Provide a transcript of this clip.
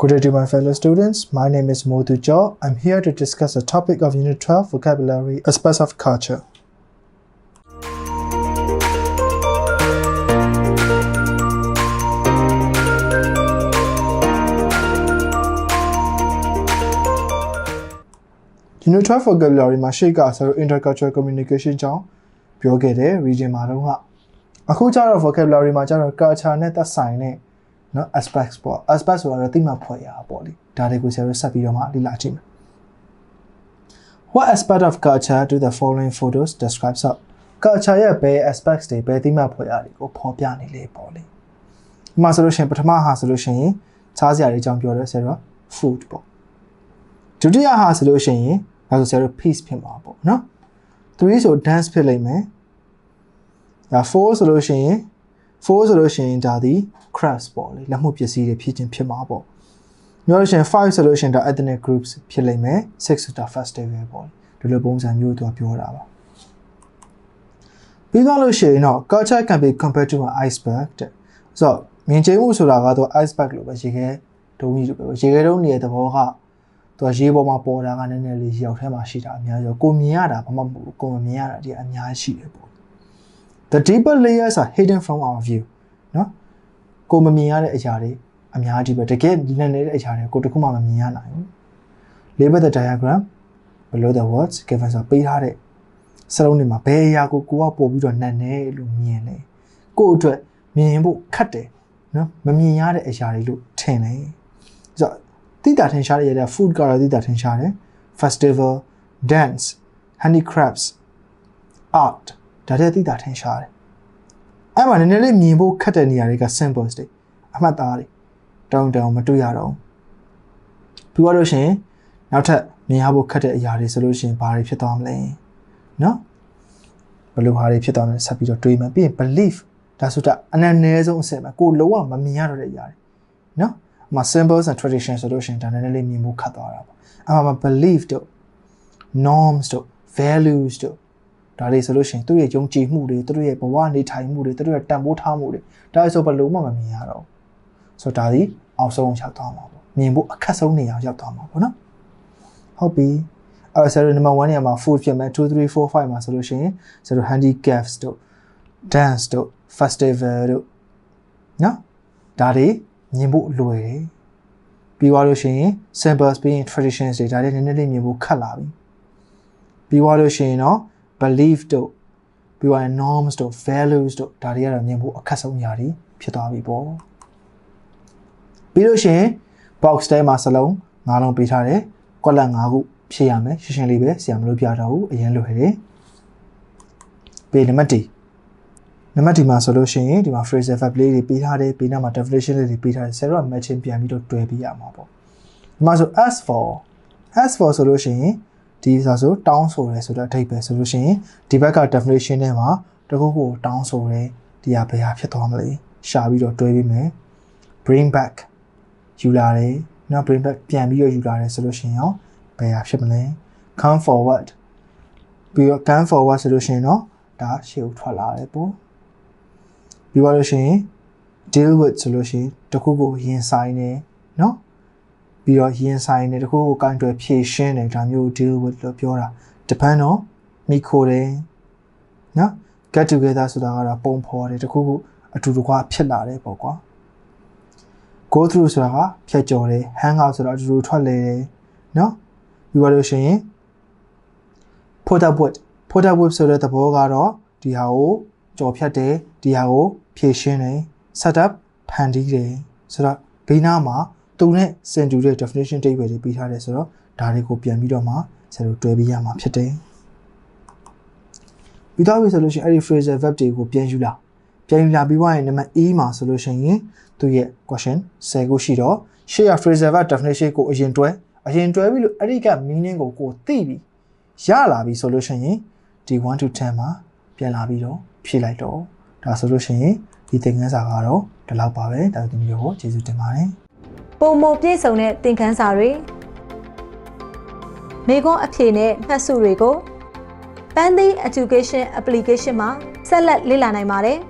Good day to my fellow students. My name is Modu Jo. I'm here to discuss the topic of Unit 12 vocabulary aspects of culture. Unit 12 vocabulary မှာရှေ့ကဆိုတော့ intercultural communication ကြောင်းပြောခဲ့တဲ့ region မှာတော့ကအခုကျတော့ vocabulary မှာကျတော့ culture နဲ့သက်ဆိုင်တဲ့ နော် aspects ပေါ့ aspects ဆိုတော့တိမှဖွဲ့ရတာပေါ့လေဒါတွေကိုဆရာတို့ဆက်ပြီးတော့မှလေ့လာကြည့်မယ် What aspect of culture do the following photos describes up culture ရဲ့ဘယ် aspects တွေဘယ်တိမှဖွဲ့ရတွေကိုဖော်ပြနေလေပေါ့လေဒီမှာဆိုလို့ရှိရင်ပထမဟာဆိုလို့ရှိရင်ခြားစရာတွေအကြောင်းပြောတယ်ဆရာတို့ food ပေါ့ဒုတိယဟာဆိုလို့ရှိရင်ဒါဆိုဆရာတို့ peace ဖြစ်မှာပေါ့နော်3ဆို dance ဖြစ်လိမ့်မယ်ဒါ4ဆိုလို့ရှိရင် 4ဆိုလို့ရှိရင်ဒါဒီ crafts ပေါ့လေလက်မှုပစ္စည်းတွေဖြစ်ခြင်းဖြစ်မှာပေါ့ပြောလို့ရှိရင်5ဆိုလို့ရှိရင်ဒါ ethnic groups ဖြစ်လိမ့်မယ်6ဆိုတာ festival ပေါ့ဒီလိုပုံစံမျိုးသူကပြောတာပါပြီးတော့လို့ရှိရင်တော့ culture can be compared to an iceberg တဲ့ဆိုတော့မြင်ကျမှုဆိုတာကတော့ iceberg လို့ပဲရေခဲတုံးကြီးလိုပဲရေခဲတုံးနေတဲ့သဘောကသူကရေပေါ်မှာပေါ်တာကနည်းနည်းလေးရောက်ထဲမှာရှိတာအများကြီးကိုမြင်ရတာဘာမှမဟုတ်ဘူးကိုမမြင်ရတာဒီအများကြီးရှိတယ်ပေါ့ The deeper layers are hidden from our view เนาะကိုမမြင်ရတဲ့အရာတွေအများကြီးပဲတကယ်ဒီနဲ့နေတဲ့အရာတွေကိုတခုမှမမြင်ရနိုင်ဘူး Label the diagram below the words given ဆိုပေးထားတဲ့စလုံးတွေမှာဘယ်အရာကိုကိုကပို့ပြီးတော့နှံ့နေလို့မြင်တယ်ကို့အတွက်မြင်ဖို့ခက်တယ်เนาะမမြင်ရတဲ့အရာတွေလို့ထင်တယ်ဆိုတော့တိတာထင်ရှားတဲ့ရတဲ့ food ကတော့တိတာထင်ရှားတယ် festival dance handicrafts art ဒါတဲ့တိတာထင်ရှားတယ်အဲ့မှာနည်းနည်းလေးမြင်ဖို့ခက်တဲ့နေရာတွေက symbols တွေအမှတ်သားတွေတောင်းတောင်းမတွေ့ရတော့ဘူးပြီးတော့ရှင်နောက်ထပ်မြင်ရဖို့ခက်တဲ့အရာတွေဆိုလို့ရှိရင်ဘာတွေဖြစ်သွားမလဲနော်ဘယ်လိုဟာတွေဖြစ်သွားမလဲဆက်ပြီးတော့တွေးမယ်ပြီးရင် belief ဒါဆိုတာအနည်းနည်းဆုံးအဆင့်ပဲကိုလုံးဝမမြင်ရတော့တဲ့အရာတွေနော်အမှ symbols and tradition ဆိုလို့ရှိရင်ဒါနည်းနည်းလေးမြင်ဖို့ခက်သွားတာပေါ့အမှ belief တို့ norms တို့ values တို့ ဒါတွေဆိုလို့ရှိရင်သူ့ရဲ့ယုံကြည်မှုတွေသူတို့ရဲ့ဘဝနေထိုင်မှုတွေသူတို့ရဲ့တန်ဖိုးထားမှုတွေဒါဆိုဘယ်လို့မှမမြင်ရတော့ဆိုတော့ဒါဒီအောင်ဆုံးရောက်သွားမှာပေါ့မြင်ဖို့အခက်ဆုံးနေရာရောက်သွားမှာပေါ့နော်ဟုတ်ပြီအဲဆရာတို့ number 1နေရာမှာ food ဖြစ်မယ်2 3 4 5မှာဆိုလို့ရှိရင်ဆရာတို့ handicaps တို့ dance တို့ festival တို့နော်ဒါတွေမြင်ဖို့လွယ်တယ်ပြီးသွားလို့ရှိရင် symbols ပြီးရင် traditions တွေဒါတွေနည်းနည်းလေးမြင်ဖို့ခက်လာပြီပြီးသွားလို့ရှိရင်တော့ belief တို့ပြီးသွားရင် norms တို့ values တို့ဒါတွေကတော့မြင်ဖို့အခက်ဆုံးຢာတွေဖြစ်သွားပြီပေါ့ပြီးလို့ရှိရင် box ထဲမှာစလုံး၅လုံးပေးထားတယ်ကွက်လက်၅ခုဖြည့်ရမယ်ရှင်းရှင်းလေးပဲဆရာမလို့ပြတော့ဘူးအရင်လိုဟဲ့တယ်ပေနံပါတ်1နံပါတ်ဒီမှာဆိုလို့ရှိရင်ဒီမှာ phrasal verb လေးတွေပေးထားတယ်ပေးနောက်မှာ definition လေးတွေပေးထားတယ်ဆရာတို့က matching ပြန်ပြီးတော့တွဲပေးရမှာပေါ့ဒီမှာဆို as for as for ဆိုလို့ရှိရင် ဒီဆိုဆိုတောင်းဆိုရဲဆိုတော့အဓိပ္ပာယ်ဆိုလို့ရှိရင်ဒီဘက်က definition ထဲမှာတခုခုတောင်းဆိုရဲဒီဟာဘယ်ဟာဖြစ်သွားမလဲရှာပြီးတော့တွဲပေးမယ် bring back ယူလာတယ်နော် bring back ပြန်ပြီးတော့ယူလာတယ်ဆိုလို့ရှိရင်ရောဘယ်ဟာဖြစ်မလဲ come forward ပြီးတော့ come forward ဆိုလို့ရှိရင်တော့ဒါရှေ့ကိုထွက်လာတယ်ပေါ့ပြီးတော့လို့ရှိရင် deal with ဆိုလို့ရှိရင်တခုခုရင်ဆိုင်နေနော် ပြီးတော့ရင်ဆိုင်နေတခုခုကင်တွယ်ဖြည့်ရှင်းတယ်ဒါမျိုး deal with လို့ပြောတာ depend on မိခိုတယ်နော် get together ဆိုတာကတော့ပုံဖော်တယ်တခုခုအတူတကွဖြစ်လာတယ်ပေါ့ကွာ go through ဆိုတာကဖြတ်ကျော်တယ် hang out ဆိုတာအတူတူထွက်လေတယ်နော်ပြီးတော့လို့ရှိရင် put up with put up with ဆိုတဲ့သဘောကတော့ဒီဟာကိုကြော်ဖြတ်တယ်ဒီဟာကိုဖြည့်ရှင်းတယ် set up ဖန်တီးတယ်ဆိုတော့ဘေးနားမှာ သူနဲ့စင်တူတဲ့ definition တိတ်ပဲတွေပြီးထားတယ်ဆိုတော့ဒါတွေကိုပြန်ပြီးတော့မှဆရာတို့တွဲပြီးရမှာဖြစ်တယ်ပြီးတော့ပြီဆိုလို့ရှိရင်အဲ့ဒီ phrasal verb တွေကိုပြန်ယူလာပြန်ယူလာပြီးွားရင်နံပါတ် E မှာဆိုလို့ရှိရင်သူရဲ့ question 10ခုရှိတော့ရှေ့ရ phrasal verb definition ကိုအရင်တွဲအရင်တွဲပြီးလို့အဲ့ဒီက meaning ကိုကိုသိပြီးရလာပြီဆိုလို့ရှိရင်ဒီ1 to 10မှာပြန်လာပြီးတော့ဖြည့်လိုက်တော့ဒါဆိုလို့ရှိရင်ဒီသင်ခန်းစာကတော့ဒီလောက်ပါပဲဒါတို့မျိုးကိုကျေးဇူးတင်ပါတယ် ပုံမပြည့်စုံတဲ့သင်ခန်းစာတွေမိခွန်းအဖြေနဲ့မှတ်စုတွေကို Pandy Education Application မှာဆက်လက်လေ့လာနိုင်ပါတယ်။